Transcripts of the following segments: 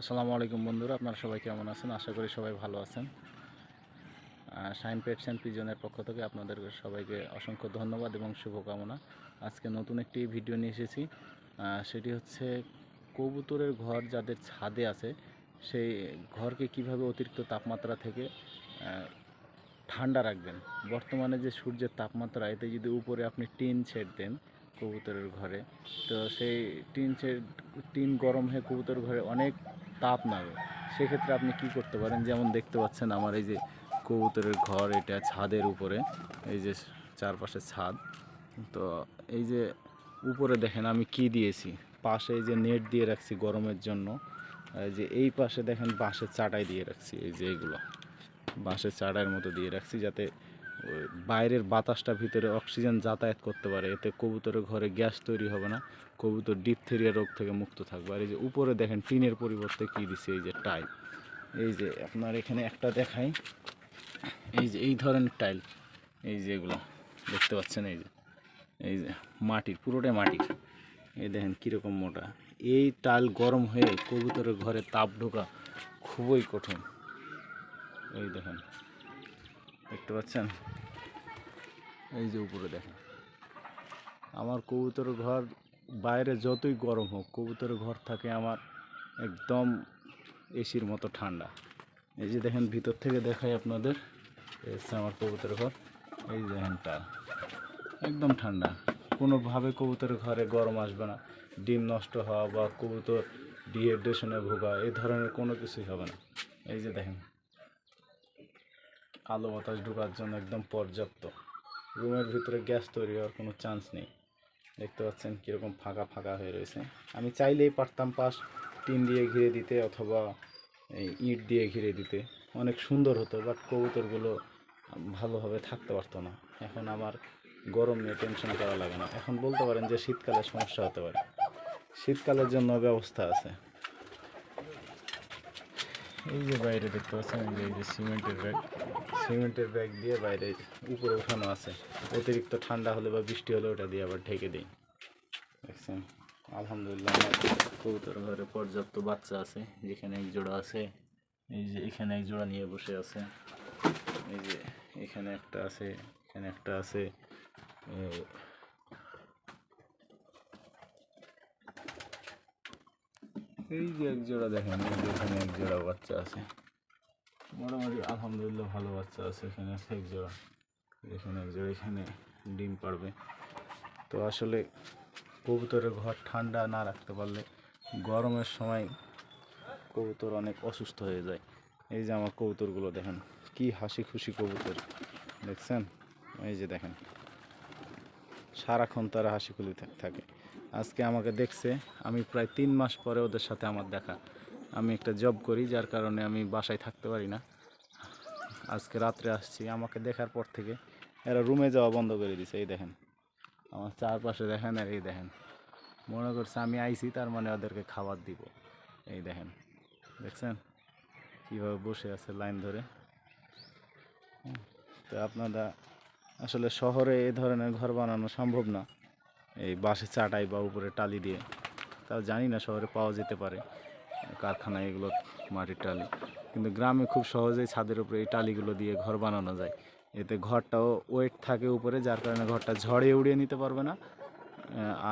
আসসালামু আলাইকুম বন্ধুরা, আপনারা সবাই কেমন আছেন? আশা করি সবাই ভালো আছেন। শাইন পেটস অ্যান্ড পিজনের পক্ষ থেকে আপনাদের সবাইকে অসংখ্য ধন্যবাদ এবং শুভকামনা। আজকে নতুন একটি ভিডিও নিয়ে এসেছি। সেটি হচ্ছে কবুতরের ঘর যাদের ছাদে আছে, সেই ঘরকে কীভাবে অতিরিক্ত তাপমাত্রা থেকে ঠান্ডা রাখবেন? বর্তমানে যে সূর্যের তাপমাত্রা, এতে যদি উপরে আপনি টিন ছেড় দেন কবুতরের ঘরে। তো সেই টিন ছেড় টিন গরম হয়ে কবুতর ঘরে অনেক তাপ নামে। সেক্ষেত্রে আপনি কি করতে পারেন? যেমন দেখতে পাচ্ছেন আমার এই যে কবুতরের ঘর, এটা ছাদের উপরে, এই যে চারপাশে ছাদ। তো এই যে উপরে দেখেন আমি কি দিয়েছি? পাশে এই যে নেট দিয়ে রাখছি গরমের জন্য যে এই পাশে দেখেন বাঁশের চাটাই দিয়ে রাখছি, এই যে এইগুলো বাঁশের চাটাইয়ের মতো দিয়ে রাখছি যাতে বাইরের বাতাসটা ভিতরে অক্সিজেন যাতায়াত করতে পারে। এতে কবুতরের ঘরে গ্যাস তৈরি হবে না, কবুতর ডিপথেরিয়া রোগ থেকে মুক্ত থাকবে। আর এই যে উপরে দেখেন, টিনের পরিবর্তে কী দিছে এই যে টাইল এই যে আপনার এখানে একটা দেখাই। এই যে এই ধরনের টাইল এই যে এগুলো, দেখতে পাচ্ছেন এই যে এই যে মাটির, পুরোটাই মাটির। এই দেখেন কীরকম মোটা। এই টাইল গরম হয়ে কবুতরের ঘরে তাপ ঢোকা খুবই কঠিন। এই দেখেন। দেখতে পাচ্ছেন? এই যে উপরে দেখেন। আমার কবুতরের ঘর বাইরে যতই গরম হোক কবুতরের ঘর থাকে আমার একদম এসির মতো ঠান্ডা। এই যে দেখেন, ভিতর থেকে দেখাই আপনাদের। হচ্ছে আমার কবুতরের ঘর। এই দেখেন তার। একদম ঠান্ডা। কোনোভাবে কবুতরের ঘরে গরম আসবে না। ডিম নষ্ট হওয়া বা কবুতর ডিহাইড্রেশনে ভোগা এই ধরনের কোনো কিছুই হবে না। এই যে দেখেন। আলো বাতাস ঢোকার জন্য একদম পর্যাপ্ত। রুমের ভিতরে গ্যাস তৈরি হওয়ার কোনো চান্স নেই। দেখতে পাচ্ছেন কীরকম ফাঁকা ফাঁকা হয়ে রয়েছে। আমি চাইলেই পারতাম পাশ টিন দিয়ে ঘিরে দিতে অথবা এই ইট দিয়ে ঘিরে দিতে। অনেক সুন্দর হতো বাট কবুতরগুলো ভালোভাবে থাকতে পারতো না। এখন আমার গরম নিয়ে টেনশন করা লাগে না। এখন বলতে পারেন যে শীতকালে সমস্যা হতে পারে। শীতকালের জন্য ব্যবস্থা আছে। এই যে বাইরে দেখতে পাচ্ছেন, এই যে সিমেন্টের ব্যাগ। সিমেন্টের ব্যাগ দিয়ে বাইরে উপরে উঠানো আছে। অতিরিক্ত ঠান্ডা হলে বা বৃষ্টি হলে ওটা দিয়ে আবার ঢেকে দিই। দেখছেন? আলহামদুলিল্লাহ কবুতর ঘরে পর্যাপ্ত বাচ্চা আছে, যেখানে এক জোড়া আছে। এই যে এখানে এক জোড়া নিয়ে বসে আছে। এই যে এখানে একটা আছে, এখানে একটা আছে। এই যে এক জোড়া দেখেন, এই যে এখানে এক জোড়া বাচ্চা আছে। মোটামুটি আলহামদুলিল্লাহ ভালো বাচ্চা আছে এখানে, আছে এক জোড়া। এখানে এক জোড়া, এখানে ডিম পারবে। তো আসলে কবুতরের ঘর ঠান্ডা না রাখতে পারলে গরমের সময় কবুতর অনেক অসুস্থ হয়ে যায়। এই যে আমার কবুতরগুলো দেখেন, কি হাসি খুশি কবুতর, দেখছেন? এই যে দেখেন সারাক্ষণ তারা হাসি খুলি থাকে। আজকে আমাকে দেখছে, আমি প্রায় তিন মাস পরে ওদের সাথে আমার দেখা। আমি একটা জব করি, যার কারণে আমি বাসায় থাকতে পারি না। আজকে রাত্রে আসছি, আমাকে দেখার পর থেকে এরা রুমে যাওয়া বন্ধ করে দিছে, এই দেখেন। আমার চারপাশে দেখেন আর এই দেখেন। মনে করছে আমি আইছি, তার মানে ওদেরকে খাবার দিব। এই দেখেন, দেখছেন? কীভাবে বসে আছে লাইন ধরে। তো আপনারা আসলে শহরে এই ধরনের ঘর বানানো সম্ভব না। এই বাঁশে চাটাই বা উপরে টালি দিয়ে, তাও জানি না শহরে পাওয়া যেতে পারে কারখানায় এগুলো, মাটির টালি। কিন্তু গ্রামে খুব সহজেই ছাদের উপরে এই টালিগুলো দিয়ে ঘর বানানো যায়। এতে ঘরটাও ওয়েট থাকে উপরে, যার কারণে ঘরটা ঝড়ে উড়িয়ে নিতে পারবে না।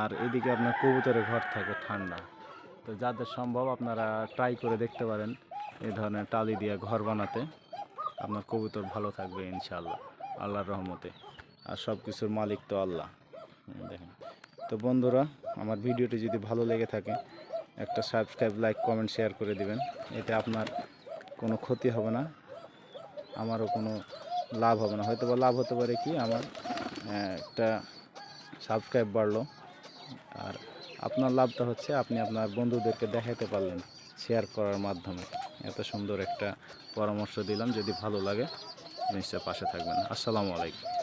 আর এদিকে আপনার কবুতরের ঘর থাকে ঠান্ডা। তো যাদের সম্ভব আপনারা ট্রাই করে দেখতে পারেন এই ধরনের টালি দিয়ে ঘর বানাতে। আপনার কবুতর ভালো থাকবে ইনশাআল্লাহ। আল্লাহর রহমতে। আর সব কিছুর মালিক তো আল্লাহ। দেখেন। তো বন্ধুরা, আমার ভিডিওটি যদি ভালো লেগে থাকে, একটা সাবস্ক্রাইব, লাইক, কমেন্ট, শেয়ার করে দিবেন। এতে আপনার কোনো ক্ষতি হবে না, আমারও কোনো লাভ হবে না। হয়তো বা লাভ হতে পারে কি, আমার একটা সাবস্ক্রাইব বাড়লো। আর আপনার লাভটা হচ্ছে, আপনি আপনার বন্ধুদেরকে দেখাতে পারলেন, শেয়ার করার মাধ্যমে। এত সুন্দর একটা পরামর্শ দিলাম, যদি ভালো লাগে। নিশ্চয় পাশে থাকবেন। আসসালামু আলাইকুম।